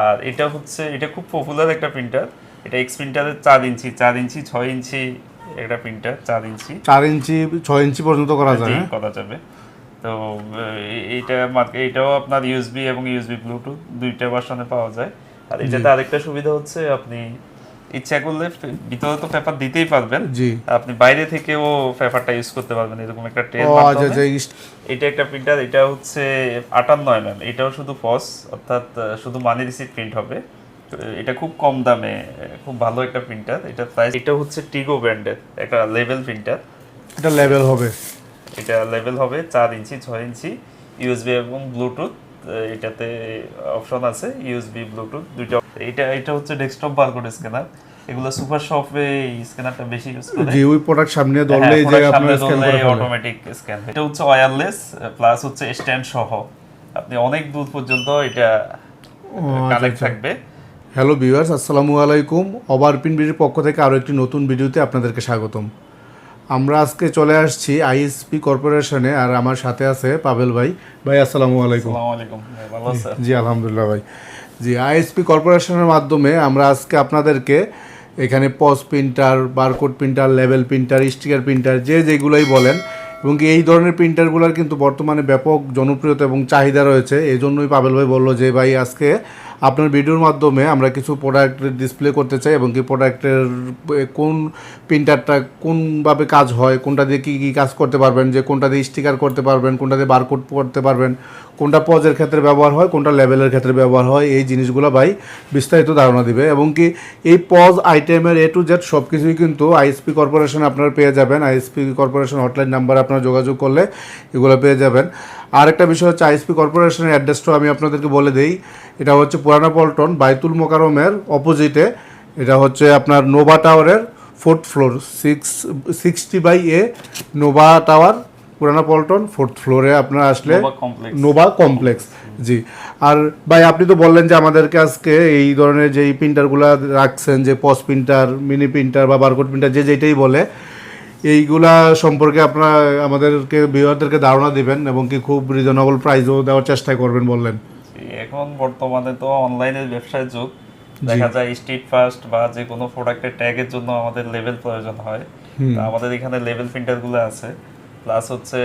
আর এটা হচ্ছে এটা খুব পপুলার একটা প্রিন্টার এটা এক্স প্রিন্টারের চার ইঞ্চি চার ইঞ্চি ছয় ইঞ্চি একটা প্রিন্টার চার ইঞ্চি। চার ইঞ্চি ছয় ইঞ্চি পর্যন্ত করা যায় হ্যাঁ? করা যাবে। তো এইটা মার্কে এটাও আপনার ইউএসবি এবং ইউএসবি ব্লুটুথ দুইটা ভার্সনে পাওয়া যায়। আর এটাতে আরেকটা সুবিধা হচ্ছে আপনি ইচ্ছা করলে ভিতরে তো পেপার দিতেই পারবেন। জি। আপনি বাইরে থেকেও পেপারটা ইউজ করতে পারবেন এরকম একটা ট্রেন আচ্ছা আচ্ছা এটা একটা প্রিন্টার এটা হচ্ছে আটান্ন এমএম এটাও শুধু ফস অর্থাৎ শুধু মানি রিসিট প্রিন্ট হবে। এটা খুব কম দামে খুব ভালো একটা প্রিন্টার এটা প্রাইস এটা হচ্ছে টিগো ব্র্যান্ডের একটা লেভেল প্রিন্টার এটা লেভেল হবে। এটা লেভেল হবে চার ইঞ্চি ছয় ইঞ্চি ইউএসবি এবং ব্লুটুথ এটাতে অপশন আছে ইউএসবি ব্লুটুথ দুইটা এটা এটা হচ্ছে ডেস্কটপ বারকোড স্ক্যানার এগুলো সুপার শপে স্ক্যানারটা বেশি ইউজ করে। জি ওই প্রোডাক্ট সামনে হ্যাঁ, ধরলেই যে আপনার স্ক্যান করে অটোমেটিক স্ক্যান এটা হচ্ছে ওয়্যারলেস প্লাস হচ্ছে স্ট্যান্ড সহ। আপনি অনেক দূর পর্যন্ত এটা আচ্ছা, কানেক্ট থাকবে। হ্যালো ভিউয়ার্স আসসালামু আলাইকুম। ওভারপিন পক্ষ থেকে আরও একটি নতুন ভিডিওতে আপনাদেরকে স্বাগতম। আমরা আজকে চলে আসছি আইএসপি কর্পোরেশনে আর আমার সাথে আছে পাবেল ভাই। ভাই আসসালামু আলাইকুম। জি আলহামদুলিল্লাহ ভাই। জি আইএসপি কর্পোরেশনের মাধ্যমে আমরা আজকে আপনাদেরকে এখানে পস প্রিন্টার বারকোড প্রিন্টার লেভেল প্রিন্টার স্টিকার প্রিন্টার যে যেগুলোই বলেন এবং এই ধরনের প্রিন্টারগুলোর কিন্তু বর্তমানে ব্যাপক জনপ্রিয়তা এবং চাহিদা রয়েছে। এই জন্যই পাবেল ভাই বলল যে, ভাই, আজকে আপনার ভিডিওর মাধ্যমে আমরা কিছু প্রোডাক্ট ডিসপ্লে করতে চাই এবং কি প্রোডাক্টের কোন প্রিন্টারটা কোনভাবে কাজ হয়, কোনটা দিয়ে কী কী কাজ করতে পারবেন, যে কোনটা দিয়ে স্টিকার করতে পারবেন, কোনটা দিয়ে বারকোড করতে পারবেন, কোনটা পজের ক্ষেত্রে ব্যবহার হয়, কোনটা লেভেলের ক্ষেত্রে ব্যবহার হয়, এই জিনিসগুলো ভাই বিস্তারিত ধারণা দিবে এবং কি এই পজ আইটেমের এ টু জেড সব কিছুই কিন্তু আইএসপি কর্পোরেশন আপনারা পেয়ে যাবেন। আইএসপি কর্পোরেশন হটলাইন নাম্বার আপনারা যোগাযোগ করলে এগুলো পেয়ে যাবেন। আর একটা বিষয় হচ্ছে আইএসপি কর্পোরেশনের অ্যাড্রেসটাও আমি আপনাদেরকে বলে দিই। এটা হচ্ছে পুরানা পল্টন বাইতুল মোকারমের অপোজিটে এটা হচ্ছে আপনার নোভা টাওয়ারের fourth floor six sixty by A Nova tower Purana Paltan fourth ফ্লোরে আপনারা আসলে নোভা কমপ্লেক্স জি। আর ভাই আপনি তো বললেন যে আমাদেরকে আজকে এই ধরনের যে প্রিন্টারগুলো রাখছেন যে পস প্রিন্টার মিনি প্রিন্টার বা বারকোড প্রিন্টার যে যেটাই বলে এইগুলা সম্পর্কে আপনারা আমাদেরকে ভিউয়ারদেরকে ধারণা দিবেন এবং কি খুব রিজনেবল প্রাইসও দেওয়ার চেষ্টা করবেন বললেন। এখন বর্তমানে তো অনলাইনের ব্যবসার যুগ। দেখা যায় স্ট্রিট ফাস্ট বা যে কোনো প্রোডাক্টের ট্যাগের জন্য আমাদের লেভেল প্রয়োজন হয়। আমাদের এখানে লেভেল প্রিন্টারগুলো আছে। প্লাস হচ্ছে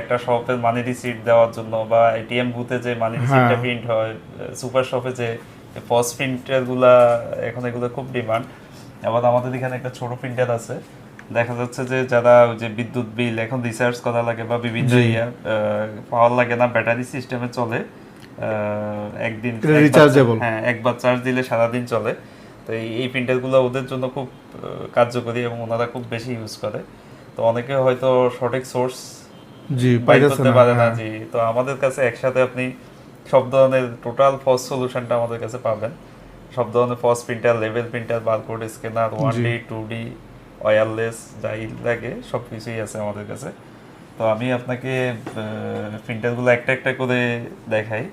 একটা শপের মানি রিসিট দেওয়ার জন্য বা এটিএম বুথে যে মানি রিসিটটা প্রিন্ট হয় সুপার শপে যে পস প্রিন্টারগুলা এখন এগুলো খুব ডিমান্ড আবার আমাদের এখানে একটা ছোট প্রিন্টার আছে। দেখা যাচ্ছে যে যারা ওই যে বিদ্যুৎ বিল এখন রিসার্চ করা লাগে বা বিভিন্ন ইয়া পাওয়ার লাগে না ব্যাটারি সিস্টেমে চলে। একদিন rechargeable। হ্যাঁ একবার চার্জ দিলে সারাদিন চলে। তো এই প্রিন্টারগুলো ওদের জন্য খুব কার্যকরী এবং ওনারা খুব বেশি ইউজ করে। তো অনেকে হয়তো সঠিক সোর্স জি না পারে না। হ্যাঁ। জি তো আমাদের কাছে একসাথে আপনি সব ধরনের টোটাল ফস সলিউশনটা আমাদের কাছে পাবেন। সব ধরনের POS printer level printer barcode scanner one D two D wireless যাই লাগে সব কিছুই আছে আমাদের কাছে। তো আমি আপনাকে প্রিন্টারগুলো একটা একটা করে দেখাই।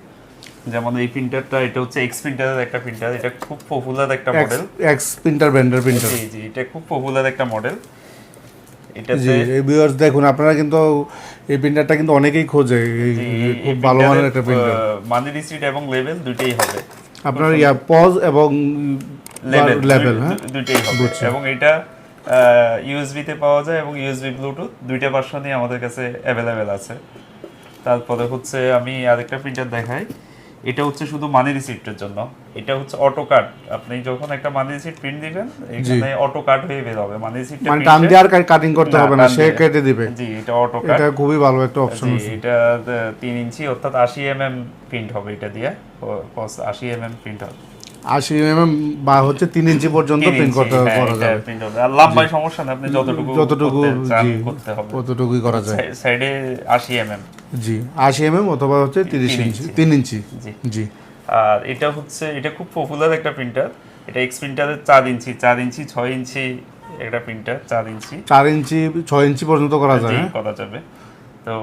যেমন এই প্রিন্টারটা এটা হচ্ছে এক্স প্রিন্টারের একটা প্রিন্টার এটা খুব পপুলার একটা মডেল এক্স প্রিন্টার ব্র্যান্ডের প্রিন্টার জি জি এটা খুব পপুলার একটা মডেল জি এই ভিউয়ার্স দেখুন আপনারা কিন্তু এই প্রিন্টারটা কিন্তু অনেকেই খোঁজে খুব ভালো মানের একটা প্রিন্টার মানি রিসিট এবং লেভেল দুটেই হবে। আপনার ইয়া পজ এবং লেভেল লেভেল হ্যাঁ? দুটেই হবে। এবং এটা ইউএসবি তে পাওয়া যায় এবং ইউএসবি ব্লুটুথ দুইটা ভার্সনই আমাদের কাছে অ্যাভেলেবেল আছে। তারপরে হচ্ছে আমি আরেকটা প্রিন্টার দেখাই। এটা হচ্ছে শুধু মানি রিসিপ্টের জন্য। এটা হচ্ছে অটো কাট আপনি যখন একটা মানি রিসিপ্ট প্রিন্ট দিবেন এখানে অটো কাট হয়ে বের হবে। মানি রিসিপ্টটা মানে টান দিয়ে আর কাটিং করতে হবে না সে কেটে দিবে। জি এটা অটো কাট এটা খুবই ভালো একটা অপশন জি এটা আহ, তিন ইঞ্চি অর্থাৎ আশি এম এম প্রিন্ট হবে এটা দিয়ে। আশি এম এম প্রিন্ট হবে। আশি এমএম বা হচ্ছে তিন ইঞ্চি পর্যন্ত প্রিন্ট করতে হ্যাঁ, করা যাবে। print হবে। সমস্যা নেই আপনি যতটুকু যতটুকু করতে চান জি করতে হবে। কতটুকুই করা যায়। সাইডে আশি এম এম জি আশি এমএম অথবা হচ্ছে তিরিশ ইঞ্চি ইঞ্চি। তিন ইঞ্চি। জি। জি। আর এটা হচ্ছে এটা খুব পপুলার একটা প্রিন্টার এটা এক্স প্রিন্টারের চার ইঞ্চি চার ইঞ্চি ছয় ইঞ্চি একটা প্রিন্টার চার ইঞ্চি। চার ইঞ্চি ছয় ইঞ্চি পর্যন্ত করা যায় হ্যাঁ? করা যাবে। তো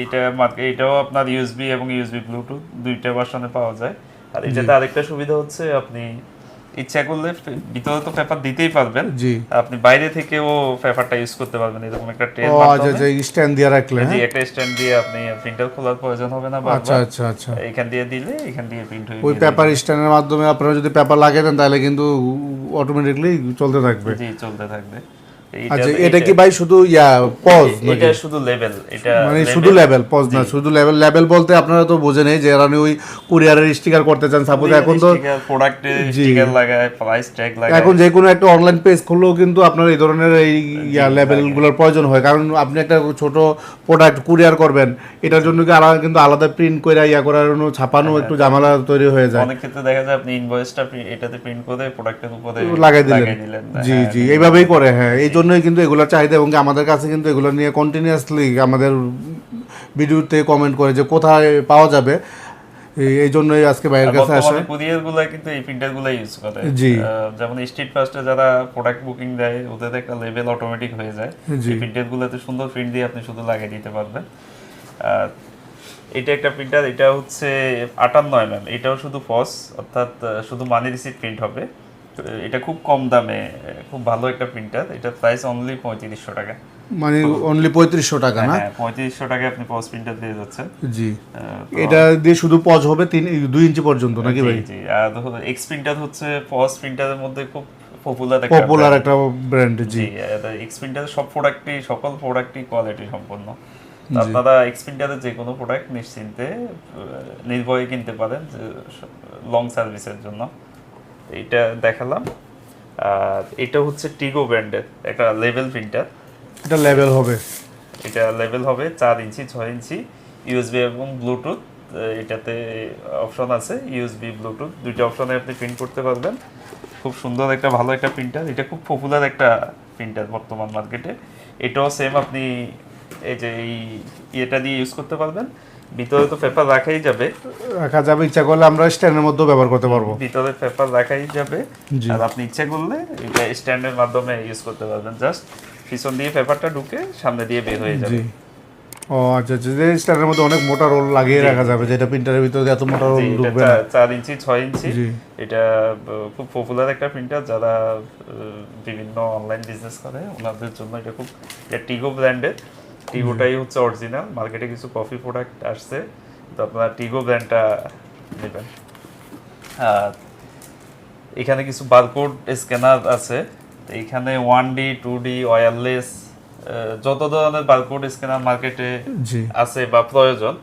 এইটা এটাও আপনার ইউএসবি এবং ইউএসবি ব্লুটুথ দুইটা ভার্সনে পাওয়া যায়। আর এটাতে আরেকটা সুবিধা হচ্ছে আপনি ইচ্ছা করলে ভিতরে তো পেপার দিতেই পারবেন। জি। আপনি বাইরে থেকেও পেপারটা ইউজ করতে পারবেন এরকম একটা ট্রেন ও আচ্ছা আচ্ছা স্ট্যান্ড দিয়ে রাখলে জি হ্যাঁ? একটা স্ট্যান্ড দিয়ে আপনি প্রিন্টার খোলার প্রয়োজন হবে না আচ্ছা আচ্ছা আচ্ছা। এখান দিয়ে দিলে এখান দিয়ে প্রিন্ট হয়ে ওই পেপার স্ট্যান্ডের মাধ্যমে আপনারা যদি পেপার লাগিয়ে দেন তাহলে কিন্তু অটোমেটিকলি চলতে থাকবে। জি চলতে থাকবে। আচ্ছা এটা কি ভাই শুধু ইয়া পজ এটা শুধু লেভেল এটা মানে শুধু লেভেল পজ না শুধু লেভেল লেভেল বলতে আপনারা তো বোঝেন যে এরা ওই কুরিয়ারের স্টিকার করতে চান সাপোজ এখন তো প্রোডাক্টে স্টিকার লাগায় প্রাইস ট্যাগ লাগায়। এখন যে কোনো একটা অনলাইন পেজ খুললেও কিন্তু আপনার এই ধরনের এই ইয়া লেভেলগুলোর প্রয়োজন হয়। কারণ আপনি একটা ছোট প্রোডাক্ট কুরিয়ার করবেন এটার জন্য কি আলাদা কিন্তু আলাদা প্রিন্ট করে ইয়া করানো ছাপানো হ্যাঁ, একটু ঝামেলা তৈরি হয়ে যায়। অনেক ক্ষেত্রে দেখা যায় আপনি ইনভয়েসটা এটাতে প্রিন্ট করে প্রোডাক্টের উপরে লাগাই দিলেন। দিলেন। জি হ্যাঁ, জি এইভাবেই করে হ্যাঁ এই জন্যই কিন্তু এগুলোর চাহিদা এবং আমাদের কাছে কিন্তু এগুলো নিয়ে কন্টিনিউয়াসলি আমাদের ভিডিওতে কমেন্ট করে যে কোথায় পাওয়া যাবে। এই- জন্যই আজকে বাইরের কাছে আসা। বর্তমানে কুরিয়ারগুলা কিন্তু এই প্রিন্টারগুলা ইউজ করে। জি। যেমন স্ট্রিট ফাস্টে যারা প্রোডাক্ট বুকিং দেয় ওদের একটা লেভেল অটোমেটিক হয়ে যায়। এই প্রিন্টার গুলাতে সুন্দর প্রিন্ট দিয়ে আপনি শুধু লাগিয়ে দিতে পারবেন। এটা একটা প্রিন্টার এটা হচ্ছে আটান্ন এম এম এটাও শুধু ফস অর্থাৎ শুধু মানি রিসিট প্রিন্ট হবে। এটা খুব কম দামে খুব ভালো একটা প্রিন্টার এটা প্রাইস অনলি পঁয়ত্রিশশো টাকা। মানে অনলি পঁয়ত্রিশশো টাকা না? হ্যাঁ পঁয়ত্রিশশো টাকায় আপনি পস প্রিন্টার পেয়ে যাচ্ছেন। জি। এটা দিয়ে শুধু পজ হবে তিন দুই ইঞ্চি পর্যন্ত নাকি ভাই? জি। জি আর এক্স প্রিন্টার হচ্ছে পস প্রিন্টারের মধ্যে খুব পপুলার একটা পপুলার একটা ব্র্যান্ড জি। এক্স প্রিন্টারের সব প্রোডাক্টই সকল প্রোডাক্টই কোয়ালিটি সম্পন্ন। আপনারা এক্স প্রিন্টারের যে কোনো প্রোডাক্ট নিশ্চিন্তে নির্ভয়ে কিনতে পারেন লং সার্ভিসের জন্য। এইটা দেখালাম। আর এটা হচ্ছে টিগো ব্র্যান্ডের একটা লেভেল প্রিন্টার এটা লেভেল হবে। এটা লেভেল হবে চার ইঞ্চি ছয় ইঞ্চি ইউএসবি এবং ব্লুটুথ এটাতে অপশন আছে ইউএসবি ব্লুটুথ দুইটা অপশনে আপনি প্রিন্ট করতে পারবেন। খুব সুন্দর একটা ভালো একটা প্রিন্টার এটা খুব পপুলার একটা প্রিন্টার বর্তমান মার্কেটে এটাও সেম আপনি এই যে এই ইয়েটা দিয়ে ইউজ করতে পারবেন। ভিতরে তো পেপার রাখাই যাবে। রাখা যাবে ইচ্ছা করলে আমরা স্ট্যান্ডের মধ্যেও ব্যবহার করতে পারব। ভিতরে পেপার রাখাই যাবে। আর আপনি ইচ্ছা করলে এটা স্ট্যান্ডের মাধ্যমে ইউজ করতে পারবেন। জাস্ট পিছন দিয়ে পেপারটা ঢুকে সামনে দিয়ে বের হয়ে যাবে। ও আচ্ছা আচ্ছা যে স্ট্যান্ডের মধ্যে অনেক মোটা রোল লাগিয়ে রাখা যাবে যেটা প্রিন্টারের ভিতরে এত মোটা রোল ঢুকবে না। চার- চার ইঞ্চি ছয় ইঞ্চি। জি। এটা খুব পপুলার একটা প্রিন্টার যারা বিভিন্ন অনলাইন বিজনেস করে ওনাদের জন্য এটা খুব এটা টিগো ব্র্যান্ডের টিগোটাই হচ্ছে অরিজিনাল মার্কেটে কিছু কফি প্রোডাক্ট আসছে। তো আপনারা টিগো ব্র্যান্ডটা নেবেন। আর এখানে কিছু বারকোড স্ক্যানার আছে। তো এখানে one D two D wireless যত ধরনের বারকোড স্ক্যানার মার্কেটে আছে বা প্রয়োজন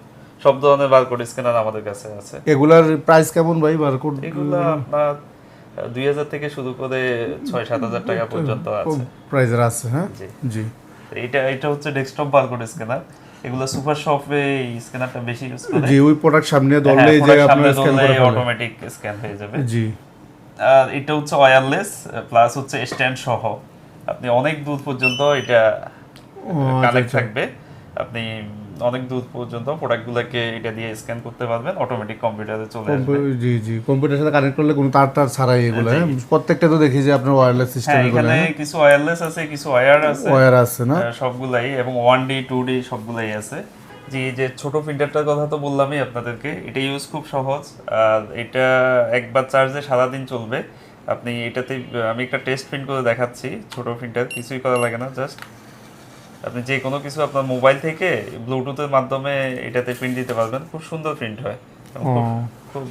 সব ধরনের বারকোড স্ক্যানার আমাদের কাছে আছে। এগুলার প্রাইস কেমন ভাই বারকোড এগুলো আপনার দুই হাজার থেকে শুরু করে ছয় সাত হাজার টাকা পর্যন্ত আছে। প্রাইজের আছে হ্যাঁ? জি। এটা এটা হচ্ছে ডেস্কটপ বারকোড স্ক্যানার এগুলো সুপার শপে স্ক্যানারটা বেশি ইউজ করে। জি ওই প্রোডাক্ট সামনে হ্যাঁ, ধরলে যে আপনার স্ক্যান করে অটোমেটিক স্ক্যান হয়ে যাবে। জি। আর এটা হচ্ছে ওয়্যারলেস প্লাস হচ্ছে স্ট্যান্ড সহ। আপনি অনেক দূর পর্যন্ত এটা আচ্ছা, কানেক্ট থাকবে। আপনি অনেক দূর পর্যন্ত প্রোডাক্টগুলোকে এটা দিয়ে স্ক্যান করতে পারবেন অটোমেটিক কম্পিউটারে চলে আসবে। জি জি কম্পিউটারের সাথে কানেক্ট করলে কোনো তার টার ছাড়াই এগুলো হ্যাঁ? প্রত্যেকটা তো দেখি যে আপনার ওয়্যারলেস সিস্টেম হ্যাঁ এখানে কিছু ওয়্যারলেস আছে কিছু ওয়্যার আছে ওয়্যার আছে না? সবগুলাই এবং ওয়ান ডি টু ডি সবগুলাই আছে। এই যে ছোট প্রিন্টারটার কথা তো বললামই আপনাদেরকে এটা ইউজ খুব সহজ। আর এটা একবার চার্জে সারাদিন চলবে। আপনি এটাতে আমি একটা টেস্ট প্রিন্ট করে দেখাচ্ছি ছোট প্রিন্টার কিছুই করা লাগে না জাস্ট আপনি যে কোনো কিছু আপনার মোবাইল থেকে ব্লুটুথের মাধ্যমে এটাতে প্রিন্ট দিতে পারবেন খুব সুন্দর প্রিন্ট হয়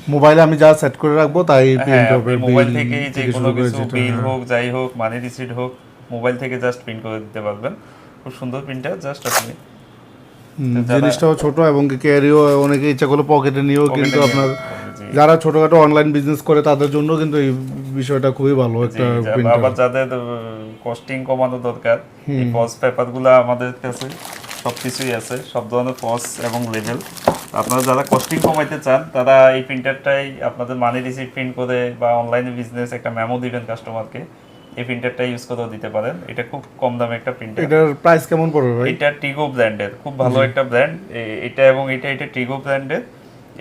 মোবাইলে আমি যা সেট করে রাখব তাই হ্যাঁ প্রিন্ট হবে মোবাইল থেকেই যে কোনো কিছু বিল হ্যাঁ। হোক যাই হোক মানি রিসিট হোক মোবাইল থেকে জাস্ট প্রিন্ট করে দিতে পারবেন খুব সুন্দর প্রিন্টার জাস্ট আপনি জিনিসটাও ছোট এবং ক্যারিও অনেকে ইচ্ছা করলে পকেটে নিয়েও কিন্তু আপনার। যারা ছোটখাটো অনলাইন বিজনেস করে তাদের জন্য কিন্তু এই বিষয়টা খুবই ভালো একটা আবার যাদের কস্টিং কমানো দরকার এই পজ পেপারগুলো আমাদের কাছে সবকিছুই আছে সব ধরনের পজ এবং লেভেল আপনারা যারা কস্টিং কমাইতে চান তারা এই প্রিন্টারটাই আপনাদের মানি রিসিট প্রিন্ট করে বা অনলাইনে বিজনেস একটা মেমো দিবেন কাস্টমারকে এই প্রিন্টারটা ইউজ করেও দিতে পারেন। এটা খুব কম দামে একটা প্রিন্টার এটার প্রাইস কেমন পড়বে ভাই? এটা টিগো ব্র্যান্ডের খুব ভালো একটা ব্র্যান্ড এটা এবং এটা এটা টিগো ব্র্যান্ডের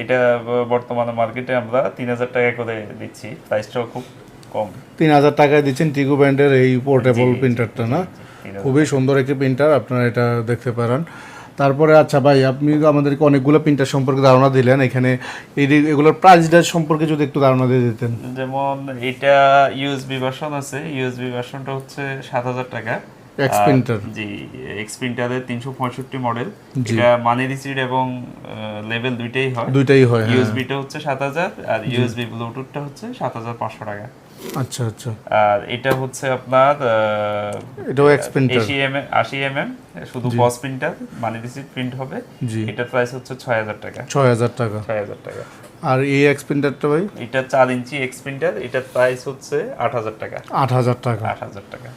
এটা বর্তমানে মার্কেটে আমরা তিন হাজার টাকা করে দিচ্ছি প্রাইসটাও খুব কম। তিন হাজার টাকায় দিচ্ছেন টিকু ব্র্যান্ডের এই পোর্টেবল প্রিন্টারটা না? খুবই সুন্দর একটি প্রিন্টার আপনারা এটা দেখতে পারেন। তারপরে আচ্ছা ভাই আপনি আমাদেরকে অনেকগুলো প্রিন্টার সম্পর্কে ধারণা দিলেন এখানে এই এগুলোর প্রাইসটা সম্পর্কে যদি একটু ধারণা দিয়ে দিতেন। যেমন এটা ইউএসবি ভার্সন আছে ইউএসবি ভার্সনটা হচ্ছে সাত হাজার টাকা। Printer। জি এক্স প্রিন্টারের তিনশো পঁয়ষট্টি মডেল জি। এটা মানি রিসিড এবং লেভেল দুইটাই হয়। দুইটাই হয় হ্যাঁ। ইউএসবিটা হচ্ছে সাত হাজার আর ইউএসবি ব্লুটুথটা হচ্ছে সাত হাজার পাঁচশো টাকা। আচ্ছা আচ্ছা। আর এটা হচ্ছে আপনার এটাও এক্স প্রিন্টার আশি এম আশি এম এম শুধু পস প্রিন্টার মানি রিসিড প্রিন্ট হবে। জি। এটার প্রাইস হচ্ছে ছয় হাজার টাকা। ছয় হাজার টাকা। ছয় হাজার টাকা। আর এই এক্স প্রিন্টারটা ভাই? এটা চার ইঞ্চি এক্স প্রিন্টার এটার প্রাইস হচ্ছে আট হাজার টাকা। আট হাজার টাকা। আট হাজার টাকা।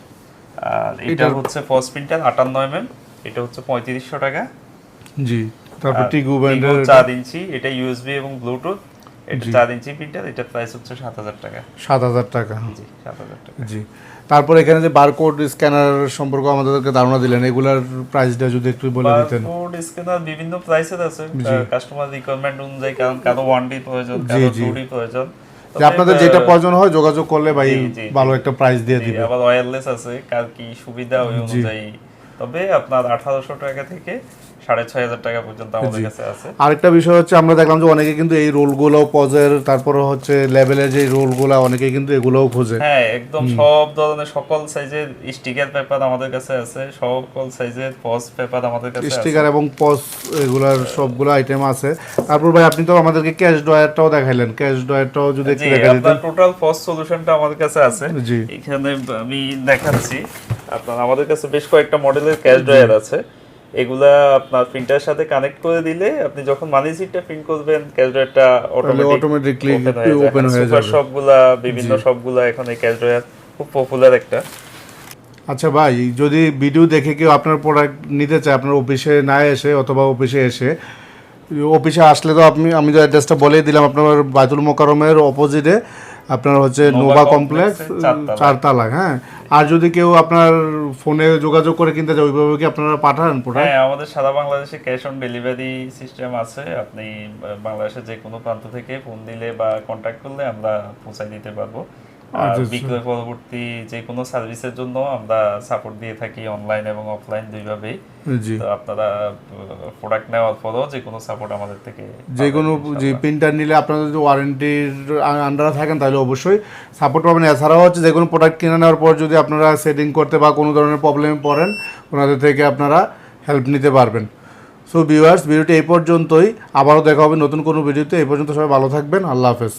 আর এটা হচ্ছে প্রিন্টার আটান্ন এম এম এটা হচ্ছে পঁয়ত্রিশশো টাকা। জি তারপর টিগু ব্যান্ডের চার ইঞ্চি এটা ইউএসবি এবং ব্লুটুথ এটা চার ইঞ্চি প্রিন্টার এটার প্রাইস হচ্ছে সাত হাজার টাকা। সাত হাজার টাকা। জি সাত হাজার টাকা। জি তারপর এখানে যে বারকোড স্ক্যানার সম্পর্কে আমাদেরকে ধারণা দিলেন এগুলার প্রাইসটা যদি একটু বলে দিতেন। বারকোড স্ক্যানার বিভিন্ন প্রাইসের আছে কাস্টমার রিকোয়ারমেন্ট অনুযায়ী কারণ কারও ওয়ান ডি প্রয়োজন কারও। টু ডি প্রয়োজন। যে আপনাদের যেটা প্রয়োজন হয় যোগাযোগ করলে ভাই। ভালো একটা প্রাইস দিয়ে দিবে। আবার ওয়্যারলেস আছে কার কি সুবিধা ওই অনুযায়ী। তবে আপনার আঠারোশো টাকা থেকে সাড়ে ছয় হাজার টাকা পর্যন্ত আমাদের কাছে আছে। আরেকটা বিষয় হচ্ছে আমরা দেখলাম যে অনেকে কিন্তু এই রোলগুলো পজের তারপরে হচ্ছে লেভেলের যে রোলগুলো অনেকে কিন্তু এগুলোও খোঁজে। হ্যাঁ একদম সব ধরনের সকল সাইজের স্টিকার পেপার আমাদের কাছে আছে সকল সাইজের পজ পেপার আমাদের কাছে স্টিকার এবং পজ এগুলার সবগুলো আইটেম আছে। তারপর ভাই আপনি তো আমাদেরকে ক্যাশ ড্রয়ারটাও দেখাইলেন। ক্যাশ ড্রয়ারটাও যদি একটু দেখা দিতেন। টোটাল পজ সলিউশনটা আমাদের কাছে আছে। এখানে আমি দেখাচ্ছি। আপনার আমাদের কাছে বেশ কয়েকটা মডেলের ক্যাশ ড্রয়ার আছে। এগুলা আপনার প্রিন্টারের সাথে কানেক্ট করে দিলে আপনি যখন মানি সিটটা প্রিন্ট করবেন ক্যাশ ড্রয়ারটা অটোমেটিক automatically ওপেন হয়ে যাবে। সবগুলা বিভিন্ন সবগুলা এখন এই ড্রয়ার খুব পপুলার একটা। আচ্ছা ভাই যদি ভিডিও দেখে কেউ আপনার প্রোডাক্ট নিতে চায় আপনার অফিসে না এসে অথবা অফিসে এসে অফিসে আসলে তো আপনি আমি যে অ্যাড্রেসটা বলেই দিলাম আপনার বাইতুল মোকারমের অপোজিটে আপনার হচ্ছে নোভা কমপ্লেক্স। চারতলা হ্যাঁ আর যদি কেউ আপনার ফোনে যোগাযোগ করে কিনতে চায় ওইভাবে কি আপনারা পাঠান প্রোডাক্ট হ্যাঁ আমাদের সারা বাংলাদেশে ক্যাশ অন ডেলিভারি সিস্টেম আছে আপনি বাংলাদেশের যে কোনো প্রান্ত থেকে ফোন দিলে বা কন্ট্যাক্ট করলে আমরা পৌঁছায় দিতে পারব। বিক্রয় পরবর্তী যে কোনো সার্ভিসের জন্য আমরা সাপোর্ট দিয়ে থাকি অনলাইন এবং অফলাইন দুইভাবেই জি। তো আপনারা প্রোডাক্ট নেওয়ার পরেও যে কোনো সাপোর্ট আমাদের থেকে যে কোনো যে প্রিন্টার নিলে আপনারা যদি ওয়ারেন্টির আন্ডারে থাকেন তাহলে অবশ্যই সাপোর্ট পাবেন। এছাড়াও হচ্ছে যে কোনো প্রোডাক্ট কিনে নেওয়ার পর যদি আপনারা সেটিং করতে বা কোনো ধরনের প্রবলেমে পড়েন ওনাদের থেকে আপনারা হেল্প নিতে পারবেন। সো ভিউয়ার্স ভিডিওটি এই পর্যন্তই। আবারও দেখা হবে নতুন কোনো ভিডিওতে এই পর্যন্ত সবাই ভালো থাকবেন। আল্লাহ হাফেজ।